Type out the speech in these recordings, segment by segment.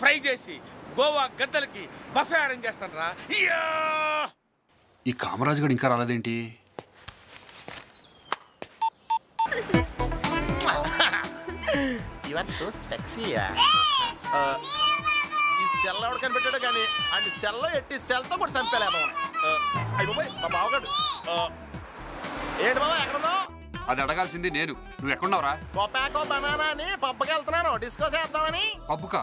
Fry చేసి Goa గద్దలకి buffet arrange చేస్తాను రా ఈ కామరాజు గడు ఇంకా రాలేదేంటి? యు ఆర్ సో సెక్సీ ఈ సెల్ ఎవడు కనిపెట్టాడు కానీ అండ్ సెల్లో ఎట్టి సెల్తో కూడా చంపేలేము అయ్యి బాబాయ్ మా బావగాడు. ఆ, ఏంటి బాబా ఎక్కడున్నావు? అది అడగాల్సింది నేను. నువ్వు ఎక్కడున్నావురా? కొపాకో బనానా అని పబ్బకి వెళ్తున్నాను. డిస్కో చేద్దామని. పబ్బుకా?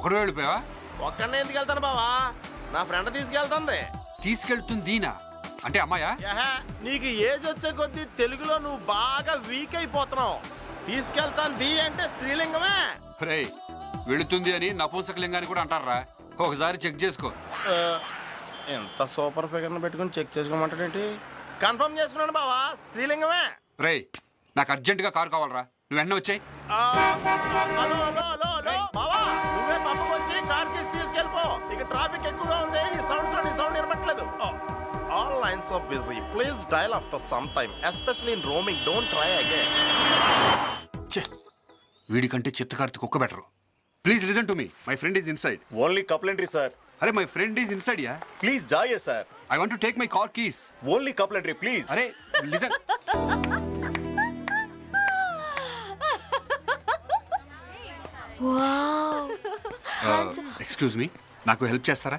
ఒకడు వెళ్ళిపోయావా? ఒక్కడినే ఎందుకు వెళ్తాను బావా? నా ఫ్రెండ్ తీసుకెళ్తుంది. తీసుకెళ్తుంది దీనా? అంటే అమ్మాయా? యహ, నీకు ఏజ్ వచ్చే కొద్దీ తెలుగులో నువ్వు బాగా వీక్ అయిపోతున్నావు. తీసుకెళ్తాను దీ అంటే స్త్రీలింగమే. రే వెళుతుంది అని నపుంసకలింగాన్ని కూడా అంటారా? ఒకసారి చెక్ చేసుకో. ఆ, ఎంత సూపర్ ఫిగర్ పెట్టుకుని చెక్ చేసుకోమంటాడేంటి? కన్ఫర్మ్ చేసుకున్నాను బావా స్త్రీలింగమే. రే నాకు అర్జెంటుగా కారు కావాలరా. నువ్వు వెంటనే వచ్చాయి. ఆ, హలో హలో హలో. ట్రాఫిక్ ఎక్కువగా ఉంది. ఈ సౌండ్స్ ఈ sound వినపట్లేదు. All lines of busy please dial after some time especially in roaming don't try again వీడికంటే చిత్తకార్తి కుక్క better. Please listen to me my friend is inside only complimentary sir అరే my friend is inside ya please జాయే sir I want to take my car keys only complimentary please అరే listen wow excuse me నాకు help చేస్తారా?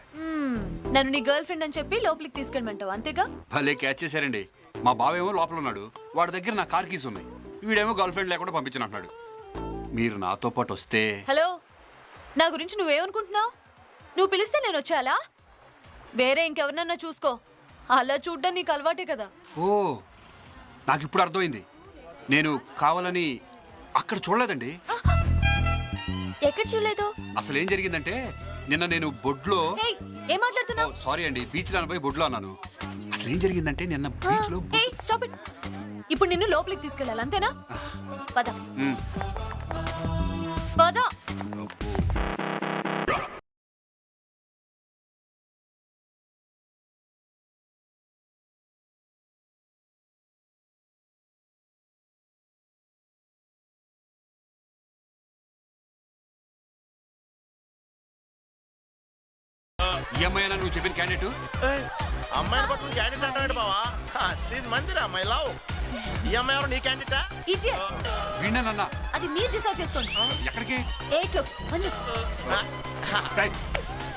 నన్ను నీ girl friend అని చెప్పి లోపలికి తీసుకెళ్ళమంటావు అంతేగా? భలే క్యాచ్ చేశారండి. మా బావేమో లోపల ఉన్నాడు. వాడి దగ్గర నా కార్ కీస్ ఉన్నాయి. వీడేమో గర్ల్ ఫ్రెండ్ లేకుండా పంపించను అంటున్నాడు మీరు నాతో పాటు వస్తే హలో? నా గురించి నువ్వేమనుకుంటున్నావు? నువ్వు పిలిస్తే నేను వచ్చేయాలా? వేరే ఇంకెవరినన్నా చూసుకో. అలా చూడ్డం నీకు అలవాటే కదా. ఓ నాకు ఇప్పుడు అర్థమైంది. నేను కావాలని అక్కడ చూడలేదండి. ఎక్కడ చూడలేదు? అసలు ఏం జరిగిందంటే నిన్న నేను బొడ్లో ఏయ్ ఏం మాట్లాడుతున్నావు? సారీ అండి బీచ్లో బొడ్లో అన్నాను. అసలు ఏం జరిగిందంటే నిన్న బీచ్లో ఏయ్ స్టాప్ ఇట్ ఇప్పుడు నిన్ను లోపలికి తీసుకెళ్ళాలి అంతేనా? పద. పద. ఈ అమ్మాయినా నువ్వు చెప్పిన క్యాండిడేట్? అమ్మాయిని పట్టుకుని క్యాండిడేట్ అంటాడు బావా? షీజ్ మందిరా మై లవ్ ఈ అమ్మాయి ఎవరు నీ క్యాండిడేటా? వీణనన్నా అది మీరు డిసైడ్ చేసుకోండి. ఎక్కడికి? ఎయిట్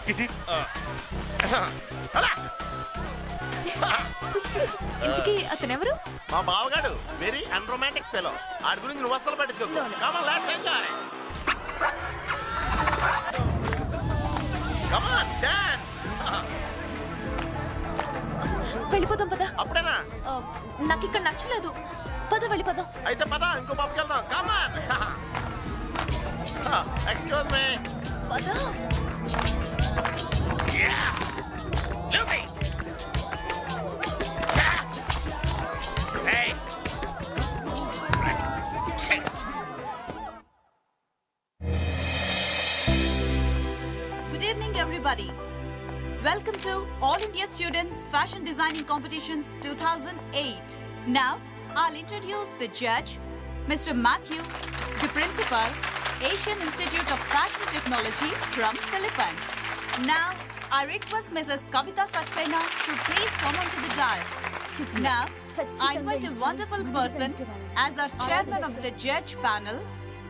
కిసి అలా. ఇంతకీ అతనెవరు? మా బావగాడు వెరీ అన్రొమాంటిక్ ఫెలో ఆడి గురించి నువ్వు అస్సలు పట్టించుకోకు. Come on let's enjoy come on వెళ్ళిపోదాం పద. అప్పుడేనా? నాకు ఇక్కడ నచ్చలేదు. పద వెళ్ళిపోదాం. అయితే పద ఇంకో పబ్కి వెళ్దాం. కమన్ ఎక్స్క్యూజ్ మీ పద. Good evening, everybody. Welcome to All India Students Fashion Designing Competitions 2008. Now, I'll introduce the judge, Mr. Matthew, the principal, Asian Institute of Fashion Technology from Philippines. Now, I request Mrs. Kavita Saxena to please come onto the dais. Now, I invite a wonderful person as our chairman of the judge panel,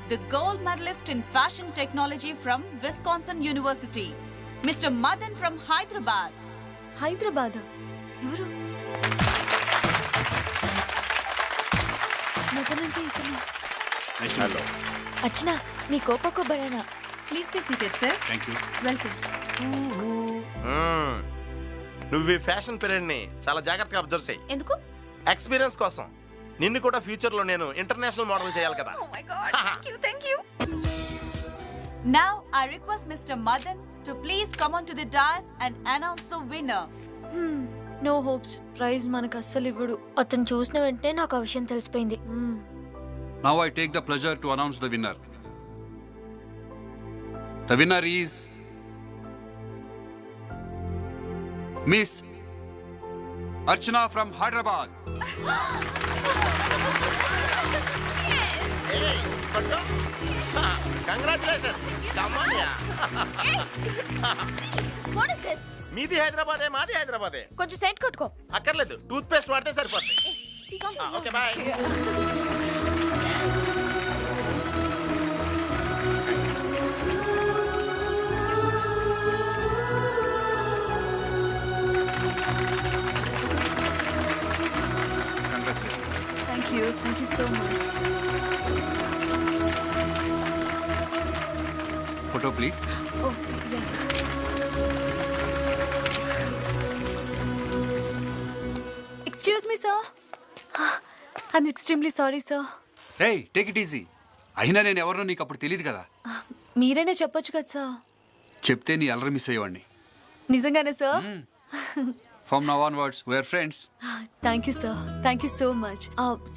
the gold medalist in fashion technology from Wisconsin University, Mr. Madan from Hyderabad. Hyderabad? ఎవరు? మదనంటే ఇతను. Hello Archana నీ కోపకు banana Please be seated, sir. Thank you Welcome. నువ్వు ఈ fashion పీరియడ్ని చాలా జాగ్రత్తగా observe చేయి. ఎందుకు? ఎక్స్పీరియన్స్ కోసం. నిన్ను కూడా ఫ్యూచర్లో నేను ఇంటర్నేషనల్ మోడల్ చేయాలి కదా. Now I request Mr. Madan to please come onto the dais and announce the winner. No hopes prize మనకు అస్సలు ఇవ్వడు అతను చూసిన వెంటనే నాకు ఆ విషయం తెలిసిపోయింది hmm. Now I take the pleasure to announce the winner the winner is miss Archana from Hyderabad congratulations what is this మీది హైదరాబాదే మాది హైదరాబాదే. కొంచెం సెంట్ కొట్టుకో. అక్కర్లేదు టూత్ పేస్ట్ వాడితే సరిపోతుంది okay bye. Congratulations thank you thank you so photo please. Excuse me, sir. I'm extremely sorry, sir. Hey take it easy అయినా నేను ఎవరినో నీకు అప్పుడు తెలియదు కదా. మీరైనా చెప్పొచ్చు కదా సార్ చెప్తే నీ అల్లరి మిస్ అయ్యేవాడిని. నిజంగానే sir from now on words were friends thank you sir thank you so much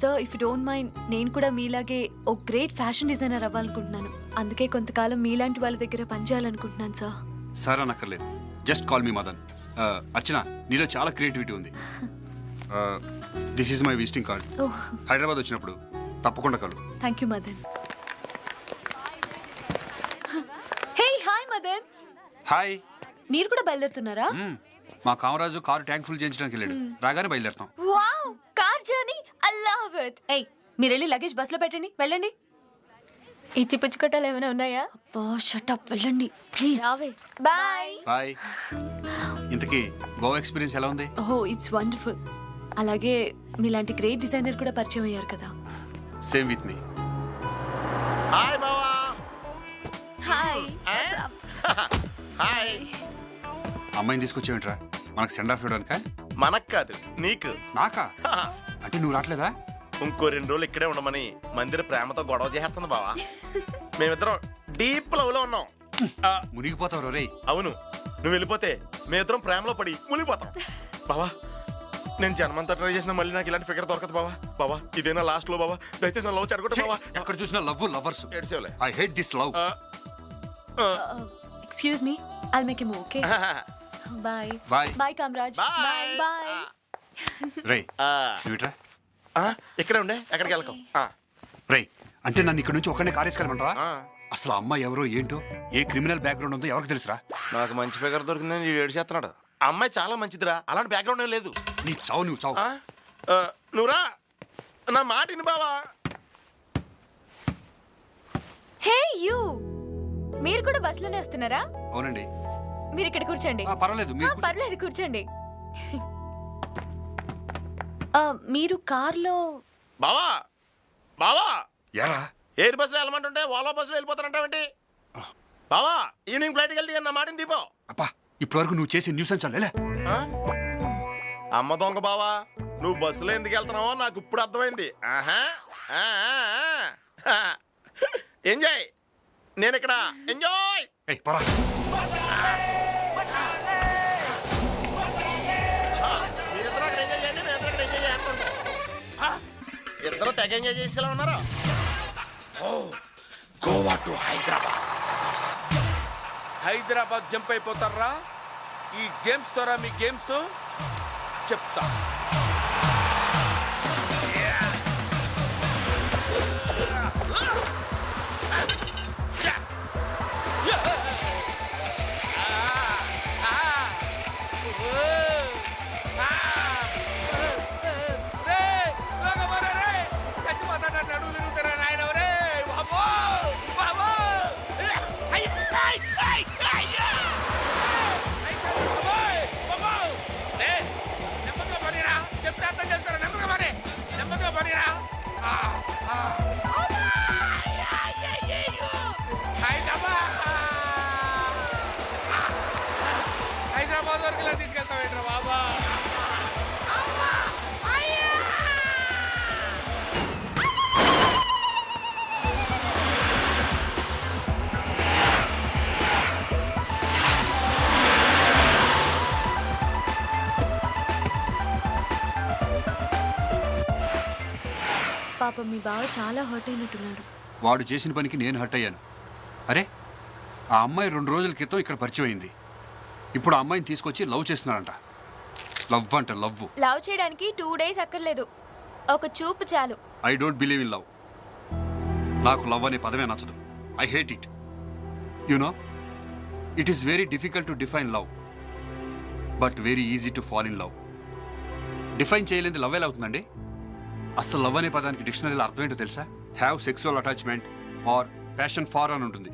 sir if you don't mind నేను కూడా మీలాగే ఓ గ్రేట్ ఫ్యాషన్ డిజైనర్ అవ్వాలనుకుంటున్నాను. అందుకే కొంతకాలం మీలాంటి వాళ్ళ దగ్గర పనిచేయాలనుకుంటున్నాను sir sir అనక్కర్లేదు. Just call me Madan. Archana నీలో చాలా క్రియేటివిటీ ఉంది. This is my visiting card Hyderabad వచ్చినప్పుడు తప్పకుండా కలు. Thank you Madan. Hey hi Madan. Hi మీరు కూడా బయలుదేరుతున్నారా? మా కామరాజు కారు ట్యాంక్ ఫుల్ చేయించడానికి వెళ్ళాడు. రాగానే బయలుదేరుతాం. Wow! Car journey I love it ఏయ్ మీరు వెళ్ళి లగేజ్ బస్సులో పెట్టండి వెళ్ళండి. ఇచ్చి పుచ్చుకోటాలు ఏమైనా ఉన్నాయా? అబ్బా షటప్ వెళ్ళండి ప్లీజ్ రావే. బాయ్ బాయ్ ఇంతకీ గోవా ఎక్స్పీరియన్స్ ఎలా ఉంది? ఓహో ఇట్స్ వండర్ఫుల్ అలాగే మీలాంటి గ్రేట్ డిజైనర్ కూడా పరిచయం అయ్యారు కదా. సేమ్ విత్ మీ హాయ్ బావా హాయ్ హాయ్ అమ్మాయిని తీసుకొచ్చేవింట్రా. మనకు సెండ్ ఆఫ్ ఇవ్వడానికా? మనకు కాదు నీకు. నాకా? అంటే నువ్వు రావట్లేదా ఇంకో రెండు రోజులు ఇక్కడే ఉండమని మందిర ప్రేమతో గొడవ చేస్తుంది బావా. మేమిద్దరం డీప్ లవ్లో ఉన్నాం. ఆ, మునిగిపోతావు రే అవును. నువ్వు వెళ్ళిపోతే మేమిద్దరం ప్రేమలో పడి మునిగిపోతాం. బావా నేను జన్మంతా ట్రై చేసిన మళ్ళీ నాకు ఇలాంటి ఫిగర్ దొరకదు బావా. బావా ఇదేనా లాస్ట్లో బావా? దయచేసి నా లవ్ చెడగొట్టు బావా. ఎక్కడ చూసినా love lovers ఏడ్చేవులే I hate this love excuse me I'll make em okay bye. Bye Kamaraj Bye. Bye రే ఆ, నువ్వుట్రా ఆ, ఇక్కడే ఉండే ఎక్కడికి వెళ్ళకం. ఆ, రే అంటే నన్ను ఇక్కడ నుంచి ఒక్కడే కారేసుకెళ్ళమంటావా? ఆ. అసలు ఆ అమ్మాయి ఎవరో ఏంటో ఏ క్రిమినల్ బ్యాక్గ్రౌండ్ ఉందో ఎవరికి తెలుసురా? నాకు మంచి ఫిగర్ దొరికిందని వీడు ఏడ్చేస్తున్నాడు ఆ అమ్మాయి చాలా మంచిదిరా అలాంటి బ్యాక్గ్రౌండ్ ఏం లేదు. నీ చావు నువ్వు చావు. ఆ, ఆ, నువ్వురా నా మాట విను బావా. Hey you. మీరు కూడా బస్సులోనే వస్తున్నారా? అవునండి. మీరు ఇక్కడ కూర్చోండి. ఆ, పర్వాలేదు ఆ, మీరు కూర్చో. పర్లేదు కూర్చోండి. మీరు కార్లో బావా బావా! ఎరా? ఎయిర్ బస్సులో వెళ్ళమంటుంటే ఓలా బస్సులో వెళ్ళిపోతానంటావేంటి? బావా ఈవినింగ్ ఫ్లైట్కి వెళ్తే నా మాటని దీపో అబ్బా ఇప్పటి వరకు నువ్వు చేసే న్యూస్ చాలే ఆ? అమ్మ దొంగ బావా నువ్వు బస్సులో ఎందుకు వెళ్తున్నావో నాకు ఇప్పుడు అర్థమైంది. ఆహా ఆ, ఆ, ఆ. ఎంజాయ్ నేను ఇక్కడ. ఎంజాయ్ ఏయ్ పరా. ఇద్దరు తెగ ఎంజాయ్ చేసేలా ఉన్నారు? గోవా టు హైదరాబాద్. హైదరాబాద్ జంప్ అయిపోతారా? ఈ జేమ్స్ ద్వారా మీ గేమ్స్ చెప్తా హైదరాబాద్ పాపం మీ బావ చాలా హర్ట్ అయినట్టున్నాడు. వాడు చేసిన పనికి నేను హర్ట్ అయ్యాను. అరే ఆ అమ్మాయి రెండు రోజుల క్రితం ఇక్కడ పరిచయం అయింది. ఇప్పుడు ఆ అమ్మాయిని తీసుకొచ్చి లవ్ చేస్తున్నారంట లవ్ అంట లవ్ లవ్ చేయడానికి టూ డేస్ అక్కర్లేదు. ఒక చూపు చాలు. I don't believe in love నాకు లవ్ అనే పదమే నచ్చదు. I hate it you know it is very difficult to define love but very easy to fall in love define చేయలేని లవ్ ఎలా అవుతుందండి? అసలు లవ్ అనే పదానికి డిక్షనరీలో అర్థం ఏంటో తెలుసా? Have sexual attachment or passion for అని ఉంటుంది.